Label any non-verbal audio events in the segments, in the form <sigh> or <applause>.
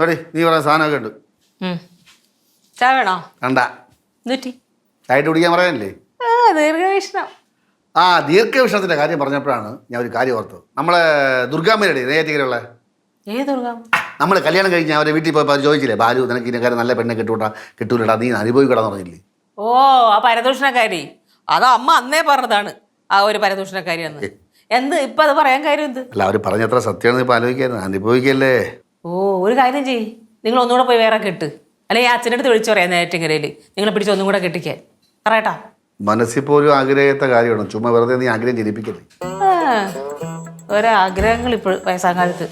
നോടി നീ പറയാൻ സാധനമൊക്കെ ഉണ്ട്. ചായ വേണോ? കണ്ട നൂറ്റി ചായട്ട് കുടിക്കാൻ പറയാനല്ലേ? ആ ദീർഘവീക്ഷണം. ആ ദീർഘവിഷണത്തിന്റെ കാര്യം പറഞ്ഞപ്പോഴാണ് ഞാൻ ഒരു കാര്യം ഓർത്തത്. നമ്മളെ ദുർഗാമ്മയുടെ നെയ്യാറ്റിക്കലുള്ള ഏത് നമ്മൾ കല്യാണം കഴിഞ്ഞ് അവരെ വീട്ടിൽ പോയപ്പോൾ അവർ ചോദിച്ചില്ലേ ബാലു നിനക്ക് കാര്യം നല്ല പെണ്ണെ കിട്ടൂട്ടാ കിട്ടൂലടാ നീ അനുഭവിക്കടാന്ന് പറഞ്ഞില്ലേ? ഓ ആ പരദൂഷണക്കാരി. അത് അമ്മ അന്നേ പറഞ്ഞതാണ് ആ ഒരു പരദൂഷണക്കാരി എന്ന്. എന്ത് ഇപ്പൊ അത് പറയാൻ കാര്യം എന്ത്? അല്ല അവർ പറഞ്ഞത്ര സത്യമാണ് ഇപ്പൊ ആലോചിക്കായിരുന്നു. അനുഭവിക്കല്ലേ? ഓ ഒരു കാര്യം ചെയ്യ്. നിങ്ങൾ ഒന്നുകൂടെ പോയി വേറെ കെട്ട്. അല്ലെങ്കിൽ അച്ഛന്റെ അടുത്ത് വിളിച്ചു പറയാം നേറ്റിങ്ങരയിൽ നിങ്ങളെ പിടിച്ച് ഒന്നും കൂടെ കെട്ടിക്കാൻ. പറയട്ടാ മനസ്സിൽ പോലും ആഗ്രഹത്തെ കാര്യമാണ്. ചുമ്മാ വെറുതെ നീ ആഗ്രഹം ജനിപ്പിക്കല്ലേ? ഒരാഗ്രഹങ്ങൾ ഇപ്പോൾ വയസ്സാം കാലത്ത്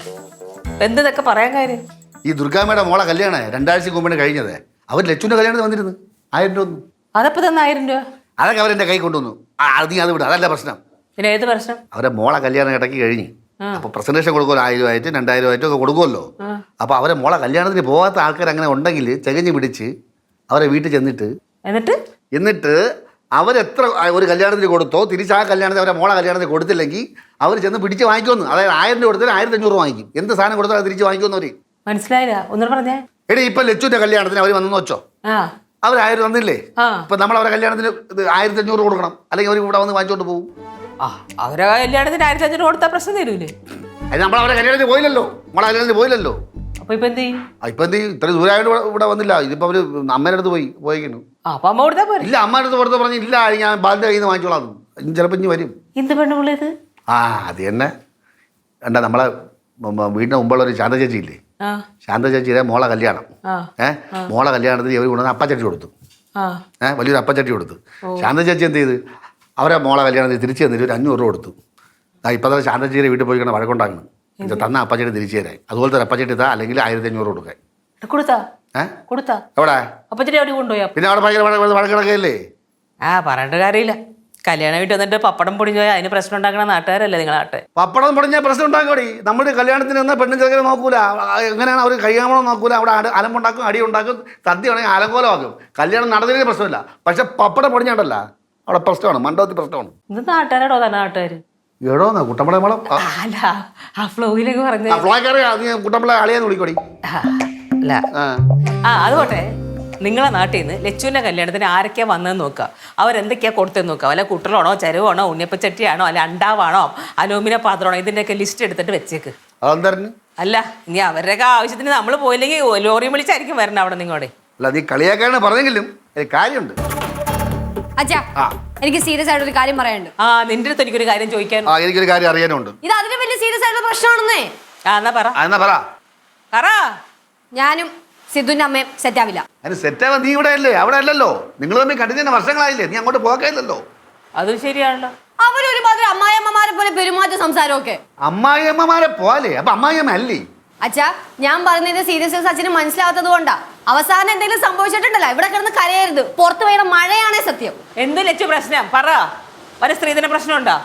എന്തൊക്കെ പറയാൻ കാര്യം? ഈ ദുർഗാമ്മയുടെ മോളെ കല്യാണേ രണ്ടാഴ്ച മുമ്പാണ് കഴിഞ്ഞത്. അവർ ലച്ചുന്റെ കല്യാണത്തിന് വന്നിരുന്നു. ആയിരം രൂപ ഒന്നും. അതപ്പോൾ തന്നെ ആയിരം രൂപ? അതൊക്കെ അവരെ കൈ കൊണ്ടുവന്നു. അത് നീ അത് വിടും. അതല്ല പ്രശ്നം. പിന്നെ ഏത് പ്രശ്നം? അവരെ മോളെ കല്യാണം ഇടയ്ക്ക് കഴിഞ്ഞ്. അപ്പോൾ പ്രസന്റേഷൻ കൊടുക്കുമല്ലോ ആയിരം ആയിട്ട് രണ്ടായിരം ആയിട്ടും ഒക്കെ കൊടുക്കുമല്ലോ. അപ്പൊ അവരെ മോളെ കല്യാണത്തിന് പോകാത്ത ആൾക്കാർ അങ്ങനെ ഉണ്ടെങ്കിൽ ചകഞ്ഞ് പിടിച്ച് അവരെ വീട്ടിൽ ചെന്നിട്ട് എന്നിട്ട്? എന്നിട്ട് അവരെത്ര ഒരു കല്യാണത്തിന് കൊടുത്തോ തിരിച്ച് ആ കല്യാണത്തിന് അവരെ മോളെ കല്യാണത്തിന് കൊടുത്തില്ലെങ്കിൽ അവർ ചെന്ന് പിടിച്ച് വാങ്ങിക്കുമെന്ന്. അതായത് ആയിരം രൂപ കൊടുത്താൽ ആയിരത്തി അഞ്ഞൂറ് വാങ്ങിക്കും. എന്ത് സാധനം കൊടുത്താൽ തിരിച്ച് വാങ്ങിക്കുമെന്ന് അവർ. മനസ്സിലായില്ല. പറഞ്ഞേ. എടി ഇപ്പൊ ലച്ചുവിന്റെ കല്യാണത്തിന് അവർ വന്നെന്ന് വെച്ചോ? അവർ ആയിരം തന്നില്ലേ? ഇപ്പൊ നമ്മൾ അവരെ കല്യാണത്തിന് ആയിരത്തി അഞ്ഞൂറ് കൊടുക്കണം. അല്ലെങ്കിൽ അവർ ഇവിടെ വന്ന് വാങ്ങിച്ചോണ്ട് പോകും. ആ അവരെ കല്യാണത്തിന് ആയിരത്തി അഞ്ഞൂറ് കൊടുത്താൽ പ്രശ്നം തരൂലേ? അത് നമ്മൾ അവരെ കല്യാണത്തിന് പോയില്ലല്ലോ. നമ്മളെ കല്യാണത്തിന് പോയില്ലല്ലോ. അപ്പൊ ഇപ്പൊ എന്ത് ചെയ്യും? ആ, ഇപ്പം എന്ത് ചെയ്യും? ഇത്രയും ദൂരമായിട്ട് ഇവിടെ- ഇവിടെ വന്നില്ല. ഇതിപ്പോ അവർ അമ്മേടെ അടുത്ത് പോയി പോയിക്കുന്നു. ആ അപ്പൊ അമ്മ കൊടുത്താ പോരെ. ഇല്ല അമ്മേന്റെ അടുത്ത് പുറത്ത് പറഞ്ഞ് ഇല്ല ഞാൻ ബാലിന്റെ കയ്യിൽ നിന്ന് വാങ്ങിച്ചോളാം ഇനി ചിലപ്പോ ഇനി വരും. എന്ത് പെണ്ണുപിള്ള ഇത്? ആ അത് തന്നെ. കണ്ട നമ്മളെ മ- മ- വീടിന് മുമ്പുള്ള ഒരു ശാന്ത ചേച്ചി ഇല്ലേ? ആ. ശാന്ത ചേച്ചിയുടെ മോളെ കല്യാണം. ആ ഏഹ് മോളെ കല്യാണത്തിന് ഇവർ കൊണ്ടുവന്ന അപ്പച്ചട്ടി കൊടുത്തു. ആ. ഏഹ് വലിയൊരു അപ്പച്ചട്ടി കൊടുത്തു. ശാന്ത ചേച്ചി എന്ത് ചെയ്ത്? അവരെ മോളെ കല്യാണത്തിന് തിരിച്ചു തന്നിട്ട് ഒരു അഞ്ഞൂറ് രൂപ കൊടുത്തു. ഞാൻ ഇപ്പം തന്നെ ശാന്തജീരെ വീട്ടിൽ പോയി വഴക്കുണ്ടാക്കണം ഇത് തന്ന അപ്പച്ചേട്ടി തിരിച്ചു തരാൻ. അതുപോലെ തന്നെ അപ്പച്ചേട്ടി താ അല്ലെങ്കിൽ ആയിരത്തി അഞ്ഞൂറ് കൊടുക്കാൻ. ഇത് കൊടുത്താ? കൊടുത്താ? എവിടെ? അവിടെ കൊണ്ടുപോയാ? പിന്നെ അവിടെ ഭയങ്കര വഴ- വഴക്കിടക്കല്ലേ ആ കാര്യമില്ല. കല്യാണം വീട്ടിൽ വന്നിട്ട് പപ്പടം പൊടിഞ്ഞു പോയാൽ അതിന് പ്രശ്നം ഉണ്ടാക്കണ നാട്ടുകാരല്ലേ നിങ്ങൾ നാട്ടെ പപ്പടം പൊടിഞ്ഞ പ്രശ്നം ഉണ്ടാക്കോടി. നമ്മുടെ കല്യാണത്തിന് പെണ്ണും ചെറുക്കനെ നോക്കൂല. എങ്ങനെയാണ് അവർ കഴിയാമോ നോക്കൂല. അവിടെ അലമ്പുണ്ടാക്കും അടി ഉണ്ടാക്കും സദ്യ ആണെങ്കിൽ അലങ്കോലമാക്കും. കല്യാണം നടന്നതിന് പ്രശ്നമില്ല. പക്ഷെ പപ്പടം പൊടിഞ്ഞാണ്ടല്ല. അവിടെ പ്രശ്നമാണ് മണ്ഡപത്തിൽ പ്രശ്നമാണ്. ഇത് നാട്ടുകാരോടോ തന്നെ നാട്ടുകാർ എടോന്നാ കുട്ടമ്പളെ മളം അല്ല ആ ഫ്ലോയിലേക്ക് പറഞ്ഞ കുട്ടമ്പളെ അളിയെന്ന് വിളിക്കോടി അല്ല. ആ. അത് അതുകൊട്ടെ നിങ്ങളെ നാട്ടിൽ നിന്ന് ലച്ചുവിന്റെ കല്യാണത്തിന് ആരൊക്കെയാ വന്നതെന്ന് നോക്കുക. അവരെന്തൊക്കെയാ കൊടുത്തതെന്ന് നോക്കുക. വല്ല കുട്ടലാണോ ചരുവാണോ ഉണ്ണിയപ്പച്ചട്ടിയാണോ അല്ല അണ്ടാവാണോ അലോമിന പാത്രമാണോ ഇതിന്റെയൊക്കെ ലിസ്റ്റ് എടുത്തിട്ട് വെച്ചേക്ക്. അതെന്തായിരുന്നു? അല്ല ഇനി അവരുടെയൊക്കെ ആവശ്യത്തിന് നമ്മൾ പോയില്ലെങ്കിൽ ലോറിയും വിളിച്ചായിരിക്കും വരണം അവിടെ നിങ്ങോടെ അല്ല നീ കളിയാക്കാണ് പറഞ്ഞെങ്കിലും കാര്യമുണ്ട്. അച്ഛാ എനിക്ക് സീരിയസ് ആയിട്ട് ഒരു കാര്യം പറയാനുണ്ട്. ആ നിന്റെ അടുത്ത് എനിക്കൊരു കാര്യം ചോദിക്കാൻ ആ എനിക്കൊരു കാര്യം അറിയാനുണ്ട്. ഇത് അതിന് വലിയ സീരിയസ് ആയിട്ടുള്ള പ്രശ്നമാണെന്നേ. ആ എന്നാ പറ. ആ, എന്നാ പറ. പറ. ഞാനും സിദ്ധുവിന്റെ അമ്മയും സെറ്റ് ആവില്ല. അതിന് സെറ്റാവാൻ നീ ഇവിടെ അല്ലേ? അവിടെ അല്ലല്ലോ. നിങ്ങൾ തമ്മിൽ കണ്ടിന്യൂ വർഷങ്ങളായില്ലേ? നീ അങ്ങോട്ട് പോകാനില്ലല്ലോ അതും ശരിയാണല്ലോ. അവരൊരുമാതിരി അമ്മായിയമ്മമാരെ പോലെ പെരുമാറ്റ സംസാരമൊക്കെ. അമ്മായിയമ്മമാരെ പോലെ? അപ്പൊ അമ്മായിയമ്മ അല്ലേ? അച്ഛാ ഞാൻ പറയുന്നതിന്റെ സീരിയസ്നെസ് അച്ഛന് മനസ്സിലാവാത്തത് കൊണ്ടാ. അവസാനം എന്തെങ്കിലും സംഭവിച്ചിട്ടുണ്ടല്ലോ. ഇവിടെ കിടന്ന് കരയരുത്. പുറത്ത് പെയ്യുന്ന മഴയാണേ സത്യം. എന്ത് ലച്ചു പ്രശ്നം? പറ. ഒരു സ്ത്രീധന പ്രശ്നമുണ്ടോ?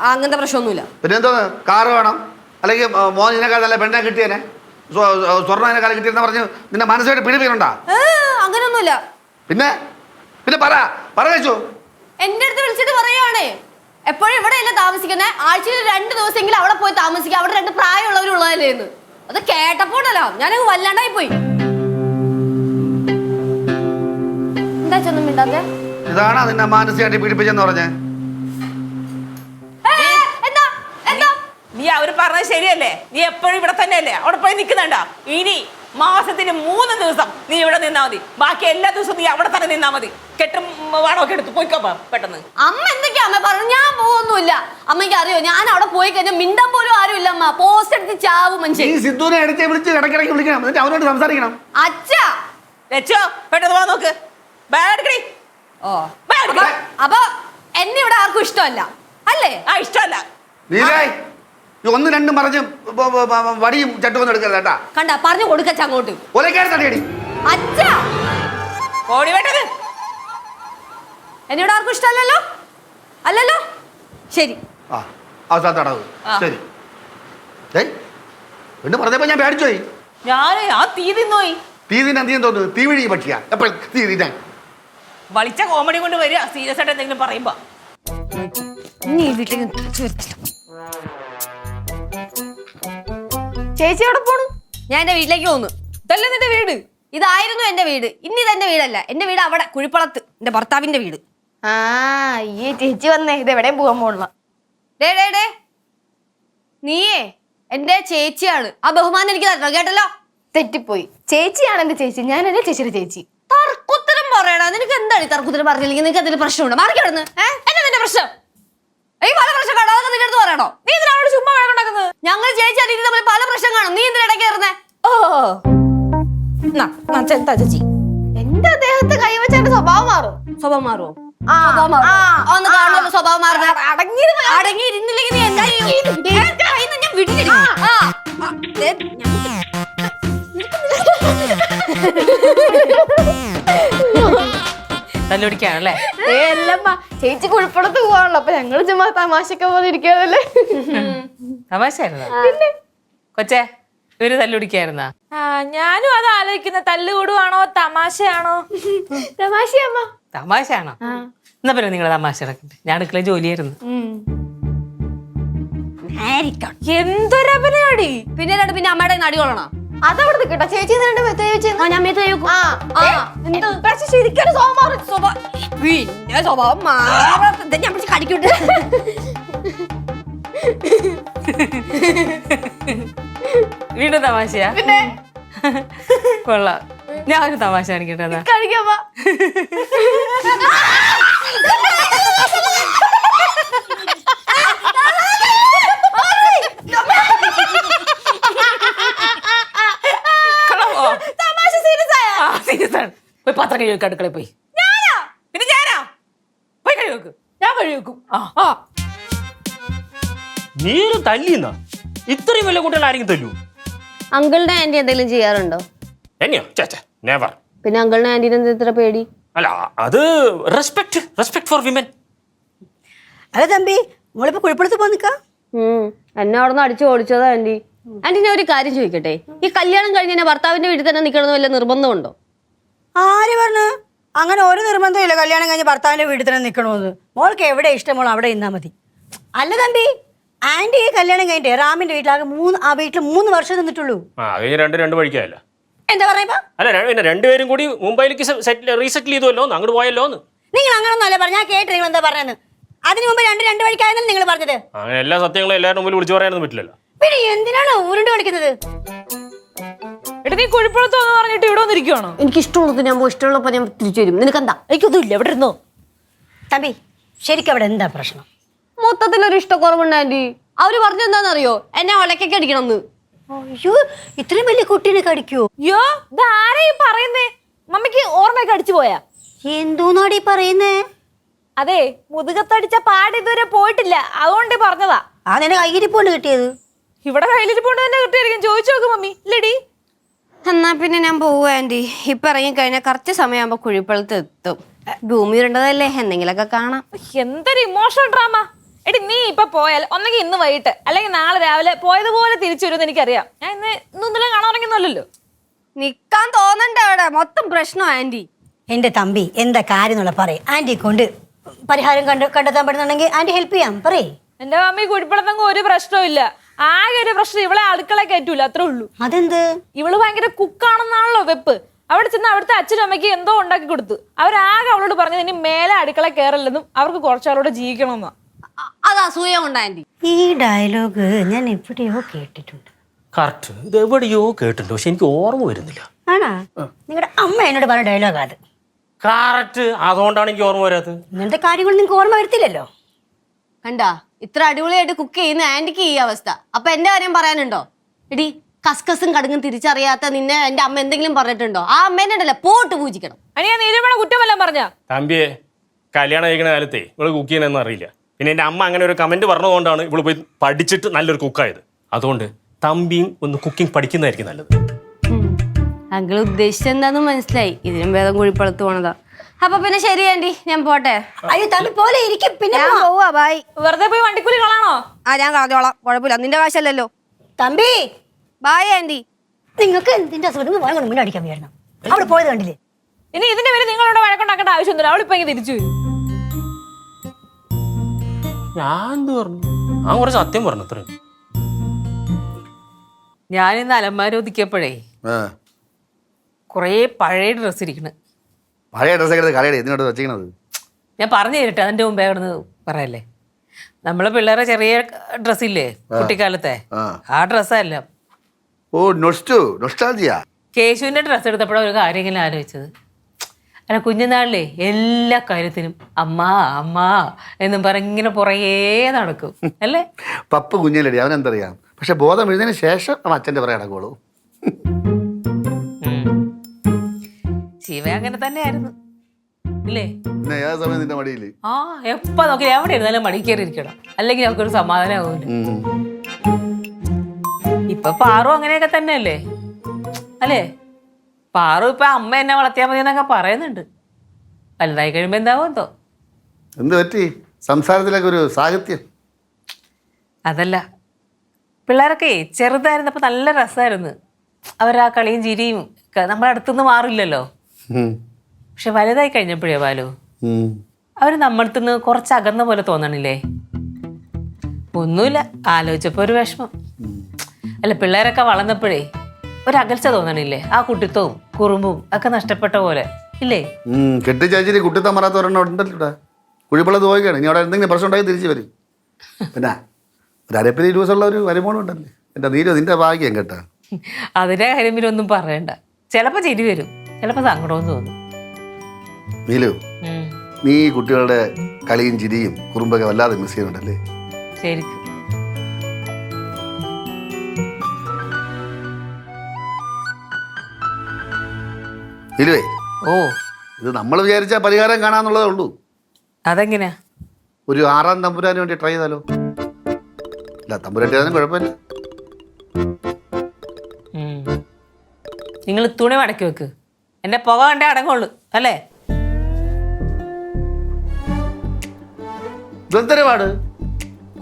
അങ്ങനത്തെ പ്രശ്നമൊന്നുമില്ല. പിന്നെ എന്തോ കാറ് വേണം. അല്ലെങ്കിൽ ഇതിനേക്കാൾ നല്ല പെണ്ണെ കിട്ടിയനെ. സ്വ- സ്വ- സ്വർണം കിട്ടിയെന്ന് പറഞ്ഞ് നിന്റെ മനസ്സായിട്ട് പിടിപ്പിക്കണ്ടാ അങ്ങനൊന്നുമില്ല. അങ്ങനെയൊന്നുമില്ല പിന്നെ? പിന്നെ പറ. പറ വെച്ചു എന്റെ അടുത്ത് വിളിച്ചിട്ട് പറയുവാണേ. എപ്പോഴും ഇവിടെ അല്ല താമസിക്കുന്നത് ആഴ്ചയിൽ രണ്ട് ദിവസമെങ്കിലും അവിടെ പോയി താമസിക്കുക അവിടെ രണ്ട് പ്രായമുള്ളവരുള്ളതല്ലേ എന്ന് അത് കേട്ടപ്പോണ്ടല്ലോ ഞാനങ്ങ് വല്ലാണ്ടായി പോയി എന്താ ചെന്നും മിണ്ടാത്തെ? ഇതാണ് നിന്നെ മാനസികമായിട്ട് പീഡിപ്പിച്ചെന്ന് പറഞ്ഞേ. എന്താ എന്താ? നീ അവർ പറഞ്ഞത് ശരിയല്ലേ? നീ എപ്പോഴും ഇവിടെ തന്നെയല്ലേ? അവിടെ പോയി നിൽക്കുന്നുണ്ട? ഇനി മാസത്തിന് മൂന്ന് ദിവസം നീ ഇവിടെ നിന്നാ മതി. ബാക്കി എല്ലാ ദിവസവും നീ അവിടെ തന്നെ നിന്നാ മതി. കെട്ടും വാണൊക്കെ എടുത്ത് പോയിക്കോ പോ, പെട്ടെന്ന്. അമ്മ എന്തൊക്കെയാ അമ്മ പറഞ്ഞു ഞാൻ പോവൊന്നുമില്ല. അമ്മയ്ക്ക് അറിയോ? ഞാൻ അവിടെ പോയി കഴിഞ്ഞാൽ മിണ്ടാൻ പോലും ആരും ഇല്ല അമ്മ. പോസ്റ്റ് എടുത്ത് ചാവും ഈ മനുഷ്യൻ സിദ്ധുവിനെ എടുത്ത് വിളിച്ച് ഇടയ്ക്കിടയ്ക്ക് വിളിക്കണം. എന്നിട്ട് അവനോട് സംസാരിക്കണം. അച്ഛാ. ലച്ചോ പെട്ടെന്ന് വാ നോക്ക്. ബാഗ് ഓ. അപ്പൊ അപ്പൊ എന്നെ ഇവിടെ ആർക്കും ഇഷ്ടമല്ല. അല്ലേ? ആ ഇഷ്ടമല്ല. നീലേ ഈ ഒന്ന് രണ്ടും പറഞ്ഞ് ബ- ബ- ബ- വടിയും ചട്ടുമൊന്നും എടുക്കരുത് കേട്ടാ. കണ്ട പറഞ്ഞു കൊടുക്കച്ച അങ്ങോട്ട്. ഒലക്കാരി തടിയടി അച്ഛാ. ഓടി വേണ്ടത്. എന്നോട് ആർക്കും ഇഷ്ടമല്ലല്ലോ? അല്ലല്ലോ? ശരി. ആ അവസാനത്തെ അടവ് ആ. ശരി. ഏയ് എന്ന് പറഞ്ഞപ്പോ ഞാൻ പേടിച്ചു പോയി. ഞാൻ ആ തീ തിന്നോയി. തീ തിന്നാൻ തീ തോന്നുന്നു തീ വിഴി പക്ഷിയാ എപ്പോഴും തീ തിന്നാൻ? വളിച്ച കോമഡി കൊണ്ട് വരിക സീരിയസ് ആയിട്ട് എന്തെങ്കിലും പറയുമ്പോ. നീ വീട്ടിലേക്ക് ചേച്ചി അവിടെ പോണു? ഞാൻ എന്റെ വീട്ടിലേക്ക് പോന്നു. ഇതല്ലേ നിന്റെ വീട്? ഇതായിരുന്നു എന്റെ വീട്. ഇനി ഇതെന്റെ വീടല്ല. എന്റെ വീട് അവിടെ കുഴിപ്പളത്ത്. എന്റെ ഭർത്താവിന്റെ വീട്. ആ ഈ ചേച്ചി വന്നേ. ഇത് എവിടെയും പോകാൻ പോകണില്ല ഡേ ഡേ ഡേ. നീയേ എന്റെ ചേച്ചിയാണ്. ആ ബഹുമാനം എനിക്ക് തരണം കേട്ടല്ലോ? തെറ്റിപ്പോയി. ചേച്ചിയാണ് എന്റെ ചേച്ചി. ഞാൻ എന്റെ ചേച്ചിയുടെ ചേച്ചി. തർക്കുത്തരം പറയണ നിനക്ക് എന്താണ് ഈ തർക്കത്തിന് പറഞ്ഞില്ലെങ്കിൽ നിനക്ക് എന്തെങ്കിലും പ്രശ്നമുണ്ടോ? മാറി കിടന്ന് എന്നാ നിന്റെ പ്രശ്നം? ഈ പല പ്രശ്നം കാണോ അതൊക്കെ നിന്റെ അടുത്ത് പറയണോ? നീ ഇതിനോട് ചുമ്മാ വഴക്കുണ്ടാക്കുന്നത് ഞങ്ങൾ ചേച്ചി അതിന് തമ്മിൽ പല പ്രശ്നം കാണും. നീ ഇതിന് ഇടയ്ക്ക് കയറുന്നേ? ഓ. ചെന്താ ചേച്ചി. എന്റെ അദ്ദേഹത്തെ കൈവച്ച എന്റെ സ്വഭാവം മാറും. സ്വഭാവം മാറുമോ സ്വഭാവം അടങ്ങിയിരുന്നില്ലെങ്കിൽ നീ എന്താ ഞാൻ വിടില്ല. തല്ലുപിടിക്കാണല്ലേ? ഏ അല്ലമ്മ ചേച്ചി കുഴപ്പടത്ത് പോവാണല്ലോ. അപ്പൊ ഞങ്ങൾ ചുമ്മാ തമാശക്ക പോലെ ഇരിക്കാതല്ലേ തമാശയായിരുന്ന? കൊച്ചേ ഇവർ തല്ലുപിടിക്കായിരുന്ന? ആ ഞാനും അത് ആലോചിക്കുന്ന. തല്ലുകൂടുവാണോ തമാശയാണോ? തമാശയമ്മ. തമാശയാണോ? എന്നാ പിന്നെ നിങ്ങളെ തമാശ നടക്കട്ടെ ഞാൻ അടുക്കള ജോലിയായിരുന്നു. എന്തൊരഭിനയാടി പിന്നെ രണ്ട് പിന്നെ അമ്മയുടെ നടി കൊള്ളണോ. അതവിടെ നിൽക്കട്ടെ ചേച്ചി ആ ഞാൻ മേത്ത് ആ പക്ഷെ ശരിക്കും സ്വഭാവം. സ്വഭാവം. പിന്നെ സ്വഭാവം മാറാത്ത ഞാൻ പിടിച്ച് കടിക്കട്ടെ. വീണ്ടും തമാശയാ. പിന്നെ? കൊള്ളാം. ഞാൻ ഒരു തമാശ കാണിക്കട്ടെ എന്നാ കഴിക്കാമ്മ കൊള്ളാമോ? <laughs> ആ, serious ആണ്. പോയി പാത്രം കഴുകി വെക്ക് അടുക്കളയിൽ പോയി. പിന്നെ ഞാനാ? പോയി കഴുകി വെക്ക്. ഞാൻ കഴുകി വെക്കും. ആ ആ. നീര് തല്ലിന്നാ ഇത്രയും വലിയ കുട്ടികൾ ആരെങ്കിലും തല്ലൂ? അങ്കിളിന്റെ ആന്റി എന്തെങ്കിലും ചെയ്യാറുണ്ടോ? എന്നെയോ ചേച്ച നെവർ പിന്നെ അങ്കിളിന്റെ ആന്റിന് എന്താ ഇത്ര പേടി? അല്ല അത് റെസ്പെക്ട് റെസ്പെക്ട് ഫോർ വിമൻ അതെ തമ്പി മോളിപ്പോ കുഴപ്പടുത്ത് പോ നിക്കാ? ഉം. എന്നെ അവിടെ നിന്ന് അടിച്ചു ഓടിച്ചതാ ആന്റി. ആന്റി ഞാൻ ഒരു കാര്യം ചോദിക്കട്ടെ? ഈ കല്യാണം കഴിഞ്ഞ ഭർത്താവിന്റെ വീട്ടിൽ തന്നെ നിൽക്കണമെന്ന് വല്ല നിർബന്ധമുണ്ടോ? ആര് പറഞ്ഞു? അങ്ങനെ ഒരു നിർബന്ധമില്ല കല്യാണം കഴിഞ്ഞ് ഭർത്താവിന്റെ വീട്ടിൽ തന്നെ നിൽക്കണമെന്ന് മോൾക്ക് എവിടെ ഇഷ്ടമോ അവിടെ ഇന്നാ മതി. അല്ല തമ്പി ആന്റി ഈ കല്യാണം കഴിഞ്ഞിട്ട് റാമിന്റെ വീട്ടിലാകെ മൂന്ന് ആ വീട്ടിൽ മൂന്ന് വർഷം നിന്നിട്ടുള്ളൂ. ആ അത് കഴിഞ്ഞ് രണ്ട് രണ്ട് വഴിക്കായല്ല. എന്താ പറയുമ്പോ അല്ല ര- പിന്നെ രണ്ടുപേരും കൂടി മുംബൈയിലേക്ക് റീസെറ്റിൽ ചെയ്തുവല്ലോ? അങ്ങോട്ട് പോയല്ലോ എന്ന് നിങ്ങൾ പറഞ്ഞു ഞാൻ കേട്ട് നിങ്ങൾ എന്താ പറഞ്ഞത് അതിനു മുമ്പ് രണ്ട് രണ്ട് വഴിക്കായെന്നല്ലേ നിങ്ങൾ പറഞ്ഞത്? അങ്ങനെ എല്ലാ സത്യങ്ങളും എല്ലാവരുടെ മുമ്പിൽ വിളിച്ചു പറയാനൊന്നും പറ്റില്ലല്ലോ. പിന്നെ എന്തിനാണ് ഉരുണ്ട് കളിക്കുന്നത്? എടാ നീ കുഴിപ്പുറത്തോന്ന് പറഞ്ഞിട്ട് ഇവിടെ വന്നിരിക്കുവാണോ? എനിക്ക് ഇഷ്ടമുള്ളത് ഞാൻ പോയി ഇഷ്ടമുള്ളപ്പോ ഞാൻ തിരിച്ചു വരും നിനക്കെന്താ? എനിക്കൊന്നും ഇല്ല എവിടെ ഇരുന്നോ. തമ്പി ശരിക്കും അവിടെ എന്താ പ്രശ്നം? മൊത്തത്തിലൊരു ഇഷ്ടക്കുറവുണ്ട് ആന്റി. അവർ പറഞ്ഞെന്താണെന്നറിയോ എന്നെ ഒലക്കൊക്കെ അടിക്കണം എന്ന് അയ്യോ ഇത്രയും വലിയ കുട്ടീനെ കടിക്കോ യോ ഇത് ആരാ ഈ പറയുന്നേ? മമ്മിക്ക് ഓർമ്മയൊക്കെ അടിച്ചു പോയാ? എന്തോന്നാടി പറയുന്നേ? അതെ മുതുകത്തടിച്ച പാട് ഇതുവരെ പോയിട്ടില്ല. അതുകൊണ്ട് പറഞ്ഞതാ. ആ നിന്റെ കയ്യിരിപ്പോണ്ട് കിട്ടിയത്. ഇവിടെ കയ്യിലിരിപ്പോണ്ട് തന്നെ കിട്ടിയായിരിക്കും ചോദിച്ചു നോക്ക് മമ്മി. ഇല്ലടി. എന്നാ പിന്നെ ഞാൻ പോവുക ആന്റി. ഇപ്പൊ ഇറങ്ങി കഴിഞ്ഞാൽ കറക്റ്റ് സമയമാകുമ്പോ കുഴിപ്പളത്ത് എത്തും. ഭൂമി ഉരുണ്ടതല്ലേ എന്തെങ്കിലുമൊക്കെ കാണാം. എന്തൊരു ഇമോഷണൽ ഡ്രാമ എടി നീ ഇപ്പൊ പോയാൽ ഒന്നെങ്കിൽ ഇന്ന് വൈകിട്ട് അല്ലെങ്കിൽ നാളെ രാവിലെ പോയതുപോലെ തിരിച്ചു വരുമെന്ന് എനിക്കറിയാം. ഞാൻ ഇന്ന് ഇന്നൊന്നും കാണാറങ്ങുന്നല്ലോ നിക്കാൻ തോന്നണ്ട അവിടെ. മൊത്തം പ്രശ്നം ആന്റി. എന്റെ തമ്പി എന്താ കാര്യം എന്നുള്ള പറയും. ആന്റി കൊണ്ട് പരിഹാരം കണ്ട് കണ്ടെത്താൻ പറ്റുന്നുണ്ടെങ്കിൽ ആന്റി ഹെൽപ്പ് ചെയ്യാം. പറയേ. എന്റെ മമ്മി കുഴിപ്പടത്തങ്ങ് ഒരു പ്രശ്നവും ഇല്ല. ആകെ ഒരു പ്രശ്നം ഇവളെ അടുക്കള കയറ്റൂല അത്രേ ഉള്ളൂ. അതെന്ത്? ഇവൾ ഭയങ്കര കുക്കാണെന്നാണല്ലോ വെപ്പ്. അവിടെ ചെന്ന് അവിടുത്തെ അച്ഛനും അമ്മയ്ക്ക് എന്തോ ഉണ്ടാക്കി കൊടുത്തു. അവരാകെ അവളോട് പറഞ്ഞത് ഇനി മേലെ അടുക്കള കയറില്ലെന്നും അവർക്ക് കുറച്ചാളോട് ജീവിക്കണമെന്നാ. അത് അസൂയ ഈ ഡയലോഗ് ഞാൻ എവിടെയോ കേട്ടിട്ടുണ്ട്. കറക്റ്റ് ഇത് എവിടെയോ കേട്ടിട്ടുണ്ട് പക്ഷെ എനിക്ക് ഓർമ്മ വരുന്നില്ല. ആണാ? നിങ്ങളുടെ അമ്മ എന്നോട് പറഞ്ഞ ഡയലോഗ് അത്. കറക്റ്റ് അതുകൊണ്ടാണ് എനിക്ക് ഓർമ്മ വരാത്തത്. ഇങ്ങനത്തെ കാര്യങ്ങൾ നിങ്ങൾക്ക് ഓർമ്മ വരത്തില്ലല്ലോ? കണ്ടാ? ഇത്ര അടിപൊളിയായിട്ട് കുക്ക് ചെയ്യുന്ന ആന്റിക്ക് ഈ അവസ്ഥ. അപ്പൊ എന്റെ കാര്യം പറയാനുണ്ടോ? എടി കസ്കസും കടുങ്ങും തിരിച്ചറിയാത്ത നിന്നെ എന്റെ അമ്മ എന്തെങ്കിലും പറഞ്ഞിട്ടുണ്ടോ? ആ അമ്മേനെ ഉണ്ടല്ലോ പോട്ട് പൂജിക്കണം. അനിയാ കുറ്റമെല്ലാം പറഞ്ഞ. തമ്പിയെ കല്യാണം കഴിക്കുന്ന കാലത്തെ ഇവൾ കുക്ക് ചെയ്യണമെന്ന് അറിയില്ല. പിന്നെ എന്റെ അമ്മ അങ്ങനെ ഒരു കമന്റ് പറഞ്ഞതുകൊണ്ടാണ് ഇവൾ പോയി പഠിച്ചിട്ട് നല്ലൊരു കുക്കായത് അതുകൊണ്ട് തമ്പിയും ഒന്ന് കുക്കിംഗ് പഠിക്കുന്നതായിരിക്കും നല്ലത്. അങ്കിൾ ഉദ്ദേശിച്ചെന്താന്ന് മനസ്സിലായി. ഇതിനും വേദം കുഴിപ്പളത്ത് പോണതാ. അപ്പൊ പിന്നെ ശരി ആന്റി. ഞാൻ പോട്ടെ. അയ്യോ തമ്പി പോലെ ഇരിക്കും. പിന്നെ ഞാൻ. പോവാ. ബൈ വെറുതെ പോയി വണ്ടിക്കൂലി കളാണോ ആ ഞാൻ കളഞ്ഞോളാം. കുഴപ്പമില്ല. നിന്റെ കാശല്ലല്ലോ തമ്പി! Bye anti. നിങ്ങൾക്ക് എന്തിന്റെ അസുഖം? വാങ്ങണം മുന്നേ അടിക്കാൻ വരണം അവിടെ പോയത് കണ്ടില്ലേ? ഇനി ഇതിന്റെ പേര് നിങ്ങളോട് വഴക്കുണ്ടാക്കേണ്ട ആവശ്യമൊന്നുമില്ല. അവളിപ്പോ ഇങ്ങനെ തിരിച്ചു വരും. ഞാൻ എന്ത് പറഞ്ഞു? ആ കുറച്ച് സത്യം പറഞ്ഞു അത്രയും ഞാൻ ഇന്ന് അലമാര ഒതുക്കിയപ്പോഴേ ആ. കുറേ പഴയ ഡ്രസ്സ് ഇരിക്കണ്. പഴയ ഡ്രസ്സൊക്കെ എടുത്ത് കളയടേ ഇതിനോട് വെച്ചിരിക്കണത് ഞാൻ പറഞ്ഞു തരട്ടെ അതിന്റെ മുമ്പേ കിടന്ന് പറയല്ലേ. നമ്മളെ പിള്ളേരെ ചെറിയ ഡ്രസ് ഇല്ലേ കുട്ടിക്കാലത്തെ? ആ. ഡ്രസ്സല്ല ഓ നൊസ്റ്റു നൊസ്റ്റാൾജിയ? കേശുവിന്റെ ഡ്രസ് എടുത്തപ്പോഴാണ് ഒരു കാര്യം ഇങ്ങനെ ആലോചിച്ചത്. അല്ല കുഞ്ഞുനാളിലെ എല്ലാ കാര്യത്തിനും അമ്മ അമ്മ എന്നും പറഞ്ഞ് ഇങ്ങനെ പുറകേ നടക്കും അല്ലേ? പപ്പ് കുഞ്ഞിലടി അവനെന്തറിയാം? പക്ഷെ ബോധം എഴുതിയതിന് ശേഷം അവൻ അച്ഛന്റെ പറയാൻ അടക്കുള്ളൂ ശിവ അങ്ങനെ തന്നെയായിരുന്നു. ഇല്ലേ? പിന്നെ ഏത് സമയം നിന്റെ മടിയിൽ ആ എപ്പോ നോക്കി എവിടെ ഇരുന്നാലും മടി കയറി ഇരിക്കണം. അല്ലെങ്കിൽ നമുക്കൊരു സമാധാനമാകൂല ഇപ്പൊ പാറു അങ്ങനെയൊക്കെ തന്നെയല്ലേ? അല്ലേ? പാറു ഇപ്പൊ അമ്മ എന്നെ വളർത്തിയാൽ മതി എന്നൊക്കെ പറയുന്നുണ്ട്. വലുതായി കഴിയുമ്പോ എന്താവും എന്തോ? പറ്റി? സംസാരത്തിലൊക്കെ ഒരു സാഹിത്യം. അതല്ല. പിള്ളേരൊക്കെ ചെറുതായിരുന്നപ്പോ നല്ല രസമായിരുന്നു അവരാ കളിയും ചിരിയും ഒക്കെ നമ്മുടെ അടുത്തുനിന്ന് മാറില്ലല്ലോ. പക്ഷെ വലുതായി കഴിഞ്ഞപ്പോഴേ ബാലു. അവർ നമ്മളടുത്തുനിന്ന് കുറച്ച് അകന്ന പോലെ തോന്നണില്ലേ? ഒന്നുമില്ല ആലോചിച്ചപ്പോ ഒരു വിഷമം. അല്ല പിള്ളേരൊക്കെ വളർന്നപ്പോഴേ ഒരു അകൽച്ച തോന്നണില്ലേ? ആ കുട്ടിത്തവും കുറുമ്പും ഒക്കെ നഷ്ടപ്പെട്ട പോലെ. ഇല്ലേ? കെട്ടി കെട്ടിച്ചാച്ചിരി കുട്ടിത്തം മറാത്ത ഒരെണ്ണം ഉണ്ടല്ലോ കുഴിപ്പള്ളത് പോയിക്കാണ് ഇനി അവിടെ എന്തെങ്കിലും പ്രശ്നം ഉണ്ടായി തിരിച്ചു വരും. പിന്നെ ഒരു അരപ്പിന് ഇരുപതുള്ള ഒരു വരുമാനം ഉണ്ടല്ലേ? എന്റെ നീരോ നിന്റെ ഭാഗ്യം കേട്ടാ. അതിന്റെ കാര്യം ഒന്നും പറയണ്ട. ചിലപ്പോ ചിരി വരും. ചിലപ്പോ സങ്കടവും തോന്നും. നീലു നീ ഈ കുട്ടികളുടെ കളിയും ചിരിയും കുറുമ്പൊക്കെ വല്ലാതെ മിസ് ചെയ്യുന്നുണ്ടല്ലേ? ശരിക്കും. നീലുവേ ഓ. ഇത് നമ്മൾ വിചാരിച്ച പരിഹാരം കാണാന്നുള്ളതേ ഉള്ളൂ. അതെങ്ങനെയാ? ഒരു ആറാം തമ്പുരാന് വേണ്ടി ട്രൈ ചെയ്താലോ? ഇല്ല തമ്പുരാന്റെ കുഴപ്പമില്ല. നിങ്ങൾ തുണി മടക്കി വെക്ക്. എന്റെ പുക കണ്ടേ അടങ്ങുള്ളൂ അല്ലേ? ഇതെന്തൊരു പാട്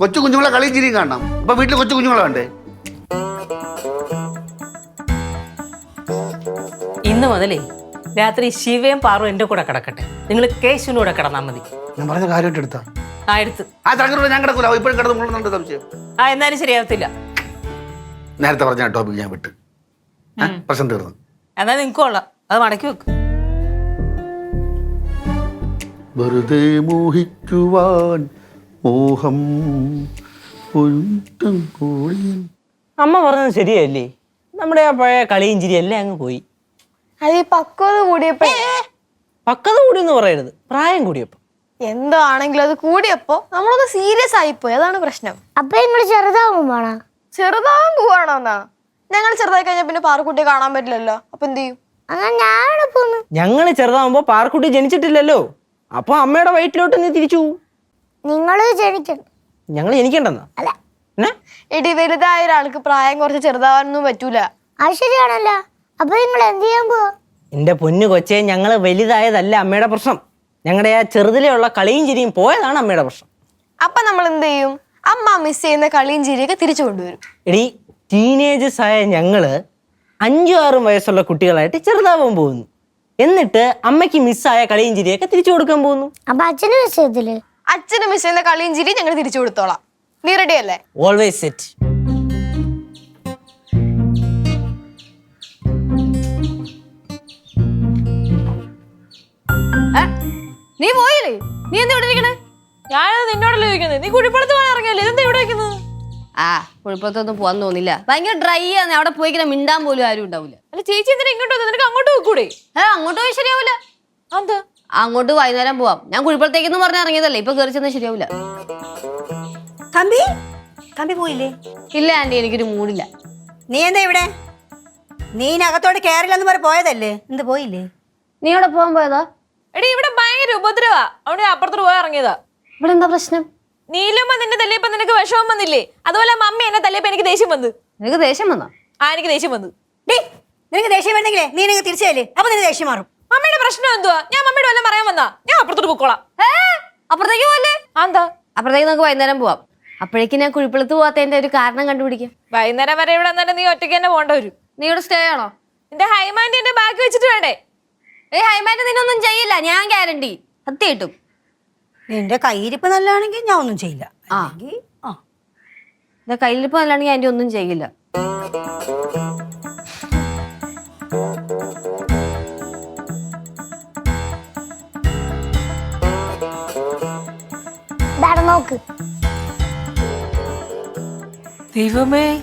കൊച്ചു കുഞ്ഞുങ്ങളെ കളിയും ചിരിയും കാണണം. അപ്പൊ വീട്ടിൽ കൊച്ചു കുഞ്ഞുങ്ങളെ വേണ്ടേ? ഇന്ന് മുതലേ രാത്രി ശിവയും പാറും എന്റെ കൂടെ കിടക്കട്ടെ. നിങ്ങൾ കേശുവിനൂടെ കൂടെ കിടന്നാൽ മതി. ഞാൻ പറഞ്ഞ കാര്യമായിട്ട് എടുത്താ? ആ എടുത്ത്. ആ ചങ്ങനോട് ഞാൻ കിടക്കൂല. ഇപ്പോഴും കിടന്നുള്ളുന്നുണ്ട് സംശയം. ആ എന്നാലും ശരിയാവത്തില്ല. നേരത്തെ പറഞ്ഞ ടോപ്പിക് ഞാൻ വിട്ട്. പ്രശ്നം തീർന്നു. എന്നാ നിങ്ങൾക്ക് കൊള്ളാം. അത് മടക്കി വെക്ക്. വെറുതെ മോഹിക്കുവാൻ മോഹം അമ്മ പറഞ്ഞത് ശരിയല്ലേ? നമ്മുടെ ആ പഴയ കളിയും ചിരി എല്ലാം അങ്ങ് പോയി. അത് ഈ പക്വത കൂടിയപ്പോ പക്വത കൂടി എന്ന് പറയരുത്. പ്രായം കൂടിയപ്പോ. എന്തോ ആണെങ്കിലും അത് കൂടിയപ്പോ നമ്മളൊന്ന് സീരിയസ് ആയി പോയി അതാണ് പ്രശ്നം. അപ്പൊ നിങ്ങൾ ചെറുതാവും വേണം. പോവാണോന്നാ? പോവാണോ ഞങ്ങൾ ചെറുതായി കഴിഞ്ഞാൽ പിന്നെ പാറക്കുട്ടിയെ കാണാൻ പറ്റില്ലല്ലോ. അപ്പൊ എന്ത് ചെയ്യും? ഞങ്ങൾ ചെറുതാവുമ്പോ പാർക്കുട്ടി ജനിച്ചിട്ടില്ലല്ലോ. അപ്പൊ അമ്മയുടെ വയറ്റിലോട്ട് നീ തിരിച്ചു. നിങ്ങൾ ജനിക്കണം ഞങ്ങൾ ജനിക്കണ്ടെന്നാ? അല്ല. എടി വലുതായ ഒരാൾക്ക് പ്രായം കുറച്ച് ചെറുതാവാനൊന്നും പറ്റൂല. അത് ശരിയാണല്ലോ. അപ്പൊ നിങ്ങൾ എന്ത് ചെയ്യാൻ പോവാ? എന്റെ പൊന്നു കൊച്ചെ ഞങ്ങൾ വലുതായതല്ല അമ്മയുടെ പ്രശ്നം. ഞങ്ങളുടെ ആ ചെറുതിലെയുള്ള കളിയും ചിരിയും പോയതാണ് അമ്മയുടെ പ്രശ്നം. അപ്പൊ നമ്മൾ എന്ത് ചെയ്യും? അമ്മ മിസ് ചെയ്യുന്ന കളിയും ചിരിയൊക്കെ തിരിച്ചു കൊണ്ടുവരും. എടി ടീനേജസ് ആയ ഞങ്ങൾ അഞ്ചും ആറും വയസ്സുള്ള കുട്ടികളായിട്ട് ചെറുതാവാൻ പോകുന്നു. എന്നിട്ട് അമ്മയ്ക്ക് മിസ്സായ കളിയും ചിരിയൊക്കെ തിരിച്ചു കൊടുക്കാൻ പോകുന്നു. അപ്പൊ അച്ഛന് വിഷയത്തിൽ അച്ഛന് മിസ് ചെയ്യുന്ന കളിയും ചിരി ഞങ്ങൾ തിരിച്ചു കൊടുത്തോളാം. നീ റെഡി അല്ലേ? Always set? നീ പോയില്ലേ? നീ എന്താ ഇവിടെ ഇരിക്കണേ? ഞാനത് നിന്നോടല്ലേ ചോദിക്കുന്നത് നീ കുഴിപ്പടത്ത് പോകാൻ ഇറങ്ങിയല്ലേ? ഇതെന്താ ഇവിടെ വെക്കുന്നത്? ആ കുഴപ്പത്തൊന്നും പോവാൻ തോന്നില്ല. ഭയങ്കര ഡ്രൈ ആണ്. അവിടെ പോയി കഴിഞ്ഞാൽ മിണ്ടാൻ പോലും ആരും ഉണ്ടാവില്ല അല്ല ചേച്ചി എന്തിനാ ഇങ്ങോട്ട് വന്നു? നിനക്ക് അങ്ങോട്ട് പോയിക്കൂടെ? ഏ അങ്ങോട്ട് പോയി ശരിയാവില്ല എന്താ അങ്ങോട്ട് വൈകുന്നേരം പോവാം. ഞാൻ കുഴിപ്പുറത്തേക്കെന്ന് പറഞ്ഞ് ഇറങ്ങിയതല്ലേ ഇപ്പൊ കയറി ചെന്നാൽ ശരിയാവില്ല തമ്പി? തമ്പി പോയില്ലേ? ഇല്ല ആന്റി എനിക്കൊരു മൂടില്ല. നീ എന്താ ഇവിടെ? നീ അകത്തോട് കേറില്ലെന്ന് പറഞ്ഞ് പോയതല്ലേ? എന്ത് പോയില്ലേ? നീ അവിടെ പോകാൻ പോയതാ? എടി ഇവിടെ ഭയങ്കര ഉപദ്രവാ. അവിടെ അപ്പുറത്തോട്ട് പോയി ഇറങ്ങിയതാ. ഇവിടെ എന്താ പ്രശ്നം? നീലമ്മ നിന്നെ തല്ലിയപ്പോ നിനക്ക് വിഷമം വന്നില്ലേ? അതുപോലെ മമ്മി എന്നെ തല്ലിയപ്പോ എനിക്ക് ദേഷ്യം വന്നു. നിനക്ക് ദേഷ്യം വന്നോ? ആ എനിക്ക് ദേഷ്യം വന്നു. ഡേ നിനക്ക് ദേഷ്യം വേണ്ടെങ്കിലേ നീ നിനക്ക് തിരിച്ചല്ലേ അപ്പൊ നിനക്ക് ദേഷ്യം മാറും. മമ്മിയുടെ പ്രശ്നം എന്തുവാ? ഞാൻ മമ്മിയുടെ വല്ലതും പറയാൻ വന്നാ? ഞാൻ അപ്പുറത്തോട്ട് പൊക്കോളാം. അപ്പുറത്തേക്ക് പോവല്ലേ? എന്താ? അപ്പുറത്തേക്ക് നമുക്ക് വൈകുന്നേരം പോവാം. അപ്പോഴേക്കും ഞാൻ കുഴിപ്പുളത്ത് പോവാത്തതിന്റെ ഒരു കാരണം കണ്ടുപിടിക്കാം. വൈകുന്നേരം വരെ ഇവിടെ വന്നാലും നീ ഒറ്റയ്ക്ക് തന്നെ പോകേണ്ട വരും. നീ ഇവിടെ സ്റ്റേ ആണോ? നിന്റെ ഹൈമാൻഡി എന്റെ ബാക്കി വെച്ചിട്ട് വേണ്ടേ? ഏ ഹൈമാൻഡ് നിന്നൊന്നും ചെയ്യില്ല. ഞാൻ ഗ്യാരണ്ടി സത്യം കിട്ടും. നിന്റെ കയ്യിരിപ്പ് നല്ലതാണെങ്കിൽ ഞാൻ ഒന്നും ചെയ്യില്ല. ആ. അല്ലെങ്കിൽ- ആ. അതിന്റെ ഒന്നും ചെയ്യില്ല. നോക്ക്. ദൈവമേ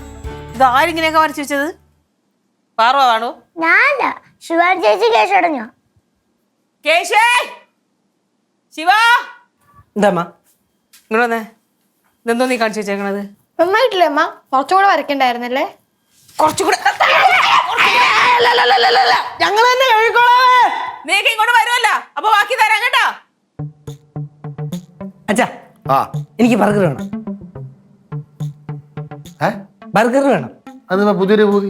ഇതാരിങ്ങനെയൊക്കെ വരച്ചു വെച്ചത്? പാർവാണോ ഞാനല്ല. ശിവാൻ ചേച്ചി കേസ് കേശേ! ശിവ! എന്താമ്മ ഇങ്ങോട്ട് വന്നേ. ഇതെന്തോ നീ കാണിച്ചു വെച്ചേക്കണത്? നന്നായിട്ടില്ലേ അമ്മ? കുറച്ചുകൂടെ വരയ്ക്കണ്ടായിരുന്നല്ലേ? കുറച്ചുകൂടെ ഞങ്ങൾ തന്നെ കഴിക്കോളാം നീക്ക് ഇങ്ങോട്ട് വരുമല്ല അപ്പൊ ബാക്കി തരാം കേട്ടോ. അച്ഛാ ആ. എനിക്ക് ബർഗർ വേണം. ഏ? ബർഗർ വേണം. അത് പുതിയൊരു പൂതി?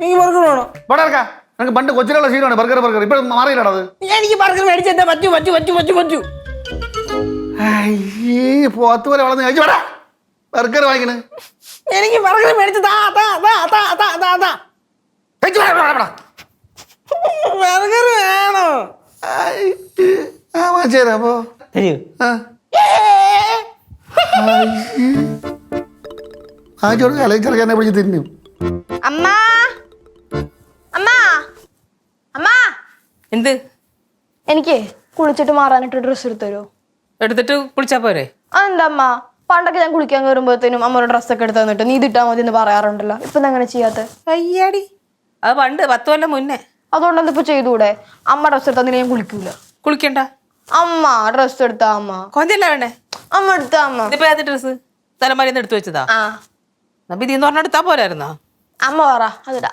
എനിക്ക് ബർഗർ വേണം. ഇറക്കാം നിനക്ക് പണ്ട് കൊച്ചിലുള്ള ശീലമാണ് ബർഗർ ബർഗർ. ഇപ്പൊ മാറിയില്ലടാ അത്. എനിക്ക് ബർഗർ മേടിച്ചു പറ്റു പറ്റു പറ്റു പറ്റു പറ്റു. അയ്യേ പോത്ത് പോലെ വളർന്ന്. കഴിച്ചു വേടാ ബർഗർ വാങ്ങിക്കണ്. എനിക്ക് ബർഗർ മേടിച്ച് താ താ താ താ താ താ താ. കഴിച്ചു വേടാ, വേടാ, വേടാ. ബർഗർ വേണോ. ആ അപ്പോ ആ. ചെറുക്കനെ പിടിച്ച് തിന്നും. അമ്മാ. അമ്മ. അമ്മ. എന്ത്? എനിക്ക് കുളിച്ചിട്ട് മാറാനായിട്ട് ഡ്രസ്സ് എടുത്തു തരുമോ എടുത്തിട്ട് കുളിച്ചാ പോരെ? അമ്മ പണ്ടൊക്കെ ഞാൻ കുളിക്കാൻ കയറുമ്പോഴത്തേനും അമ്മ ഒരു ഡ്രസ്സൊക്കെ എടുത്ത് തന്നിട്ട് നീ ഇതിട്ടാ മതി എന്ന് പറയാറുണ്ടല്ലോ. ഇപ്പൊ അങ്ങനെ ചെയ്യാത്ത? അയ്യാടി. അത് പണ്ട് പത്ത് കൊല്ലം മുന്നേ. അതുകൊണ്ട് എന്താ ഇപ്പൊ ചെയ്തുകൂടെ അമ്മ ഡ്രസ്സ് എടുത്താൽ ഞാൻ കുളിക്കൂല. കുളിക്കണ്ട. അമ്മ ഡ്രസ്സ് എടുത്താ അമ്മ. കൊഞ്ചല്ല വേണ്ടേ? അമ്മ എടുത്താ അമ്മ. ഇതിപ്പോ ഏത് ഡ്രസ് തലമാരി എടുത്തു വെച്ചതാ? ആ. അപ്പൊ ഇതീന്ന് പറഞ്ഞ എടുത്താ പോരായിരുന്നോ? അമ്മ പറ അതിടാ.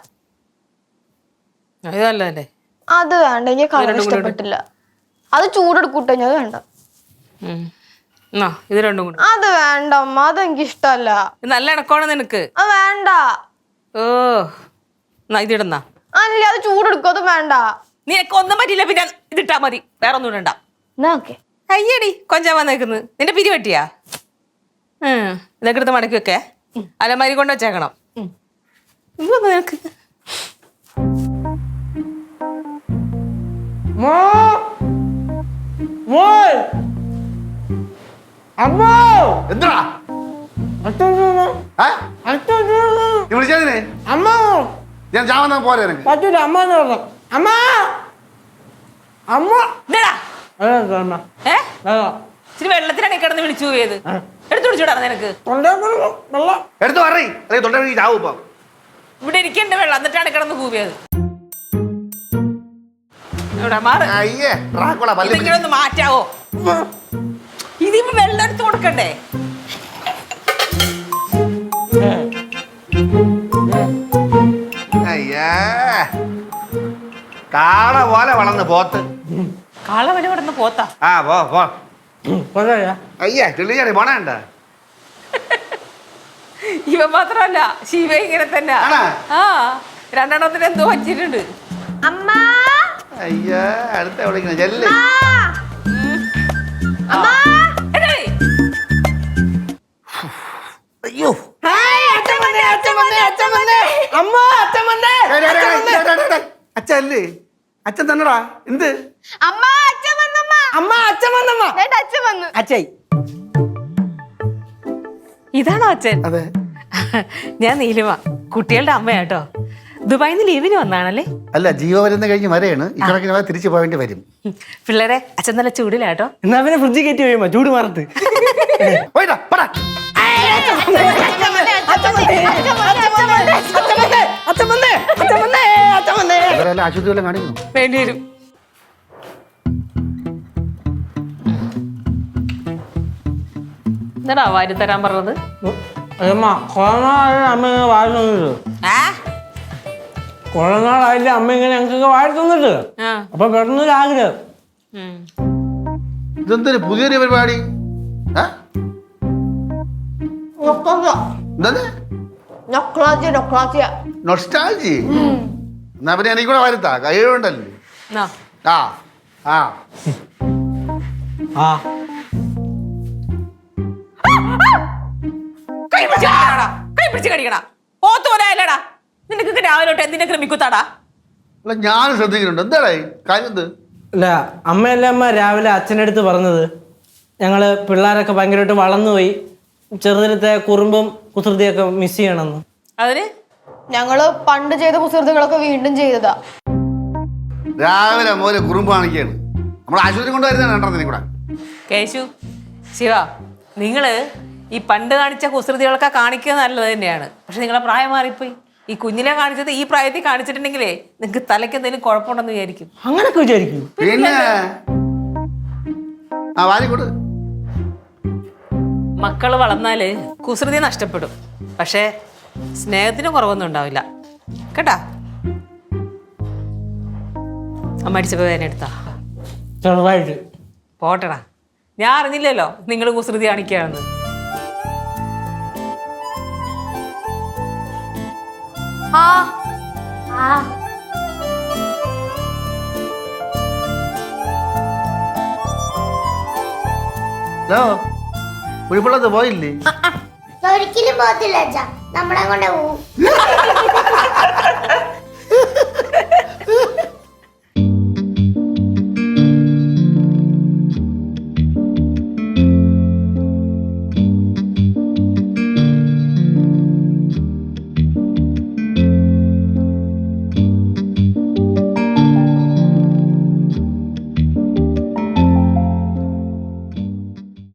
അത് വേണ്ട എനിക്ക് കളർ ഇഷ്ടപ്പെട്ടില്ല. അത് ചൂടെടുക്കൂട്ടെ ഞാൻ അത് വേണ്ട. ഇത് രണ്ടും കൂടി. അത് വേണ്ട അമ്മ അതെനിക്ക് ഇഷ്ടല്ല ഇത് നല്ല ഇണക്കമാണ് നിനക്ക്. അത് വേണ്ട. ഓ എന്നാ ഇതിടുന്ന അല്ല അത് ചൂടെടുക്കും അത് വേണ്ട. നിനക്ക് ഒന്നും പറ്റില്ല പിന്നെ ഇതിട്ടാ മതി. വേറെ ഒന്നും ഇടണ്ട അയ്യടി കൊഞ്ചാൻ വന്നേക്കുന്നത് നിന്റെ പിരി പറ്റിയാ ഉം. ഇതൊക്കെ എടുത്ത് മടക്കി വെക്കേ. അലമാരി കൊണ്ട് വെച്ചേക്കണം. നിനക്ക്. മോൾ. അമ്മോ! എന്താ. വിളിച്ചതിനെ അമ്മ. ഞാൻ ചാവന്നാ പോരെ എനിക്ക് പറ്റൂല അമ്മ എന്ന് പറഞ്ഞു. അമ്മ! അമ്മ! ഇതെടാ. ഏ ഇച്ചിരി വെള്ളത്തിലാണ് കിടന്ന് വിളിച്ചു പോയത്. എടുത്തു വിളിച്ചോടാ നിനക്ക്. തൊണ്ടേക്കൂടെ വെള്ളം. എടുത്ത് പറയും. അല്ലെങ്കിൽ തൊണ്ട വഴി ചാവും ഇപ്പൊ. ഇവിടെ ഇരിക്കണ്ട വെള്ളം. എന്നിട്ടാണ് കിടന്ന് കൂവിയത് ഇവിടെ മാറ്. അയ്യേ റാക്കോളാ പല്ലി ഇതെങ്കിലും ഒന്ന് മാറ്റാവോ? ഇതിപ്പോ വെള്ളം എടുത്ത് കൊടുക്കണ്ടേ? അയ്യേ. കാള പോലെ വളർന്ന് പോത്ത്. കാള വലിയ കിടന്ന് പോത്താ? ആ പോ പോ. അയ്യേ കിള്ളിയാടി പോണേണ്ട. ഇവ മാത്രല്ല ശിവ ഇങ്ങനെ തന്നെ. ആണോ? ആ രണ്ടെണ്ണത്തിന് എന്തോ വച്ചിട്ടുണ്ട്. അമ്മ. അയ്യേ അടുത്ത വിളിക്കണ ചെല്ല്. എടേ, അച്ഛൻ അല്ലേ? അച്ഛൻ തന്നെടാ. എന്ത്? അമ്മ അച്ഛൻ വന്നമ്മ. അമ്മ അച്ഛൻ വന്നമ്മ. അച്ഛൻ വന്നു. അച്ഛായി. ഇതാണോ അച്ഛൻ? അതെ. ഞാൻ നീലിമ കുട്ടികളുടെ അമ്മയാട്ടോ. ദുബായിൽ നിന്ന് ലീവിന് വന്നാണല്ലേ? അല്ല ജീവ വരുന്ന കഴിഞ്ഞ് വരെയാണ് ഇക്കണക്കിന് തിരിച്ചു പോകേണ്ടി വരും. പിള്ളേരെ അച്ഛൻ നല്ല ചൂടിലാട്ടോ എന്നാ പിന്നെ ഫ്രിഡ്ജ് കയറ്റി കഴിയുമ്പോ ചൂട് മാറത്ത്. ആശുപത്രി വേണ്ടി വരും എന്താടാ വാരി തരാൻ പറഞ്ഞത്? അമ്മ കുറെ നാളായില്ല അമ്മ ഇങ്ങനെ ഞങ്ങൾക്ക് തന്നിട്ട്. ആ. അപ്പൊ പെട്ടെന്ന് ആഗ്രഹം ഉം. ഇതെന്തൊരു പുതിയൊരു പരിപാടി? ആ? എന്താണ് നൊക്ലാച്ചിയ നൊക്ലാച്ചിയ നൊസ്റ്റാൾജി? എന്നാ പിന്നെ എനിക്ക് കൂടെ വരുത്താ കഴിവുണ്ടല്ലോ എന്നാ, ആ ആ. ആ. കൈ പിടിച്ച് കടിക്കടാ. കൈ പിടിച്ച് കടിക്കടാ. അല്ലടാ നിനക്ക് രാവിലെ തൊട്ട് എന്തിനെ ക്രമിക്കുത്താടാ? അല്ല ഞാൻ ശ്രദ്ധിക്കുന്നുണ്ട്. എന്താടായി കാര്യം എന്ത്? അല്ല അമ്മയല്ലേ അമ്മ രാവിലെ അച്ഛന്റെ അടുത്ത് പറഞ്ഞത്? ഞങ്ങൾ പിള്ളേരൊക്കെ ഭയങ്കരമായിട്ട് വളർന്നുപോയി. ചെറുതിലത്തെ കുറുമ്പും കുസൃതിയൊക്കെ മിസ് ചെയ്യണമെന്ന്. അതിന്? ഞങ്ങൾ പണ്ട് ചെയ്ത കുസൃതികളൊക്കെ വീണ്ടും ചെയ്തതാ. രാവിലെ മോലെ കുറുമ്പ് കാണിക്കുകയാണ്. നമ്മൾ ആശുപത്രി കൊണ്ടുവരുന്നതാണ് രണ്ടെണ്ണത്തിനും കൂടെ കേശു ശിവ നിങ്ങൾ ഈ പണ്ട് കാണിച്ച കുസൃതികളൊക്കെ കാണിക്കുക നല്ലത് തന്നെയാണ്. പക്ഷെ നിങ്ങളെ പ്രായം മാറിപ്പോയി. ഈ കുഞ്ഞിനെ കാണിച്ചത് ഈ പ്രായത്തിൽ കാണിച്ചിട്ടുണ്ടെങ്കിലേ നിങ്ങക്ക് തലയ്ക്ക് എന്തെങ്കിലും കുഴപ്പമുണ്ടെന്ന് വിചാരിക്കും. അങ്ങനൊക്കെ വിചാരിക്കും. പിന്നെ? ആ മക്കൾ വളർന്നാൽ കുസൃതി നഷ്ടപ്പെടും. പക്ഷേ സ്നേഹത്തിന് കുറവൊന്നും ഉണ്ടാവില്ല. കേട്ടാ? അമ്മ അടിച്ചപ്പോ വേദന എടുത്താ? ചെറുതായിട്ട്. പോട്ടടാ. ഞാൻ അറിഞ്ഞില്ലല്ലോ നിങ്ങൾ കുസൃതി കാണിക്കുകയാണെന്ന്. ആ. ആ. ഹലോ പോയില്ലേ? ഒരിക്കലും പോകത്തില്ല അച്ഛാ. നമ്മളെ കൊണ്ട് പോവും. <laughs>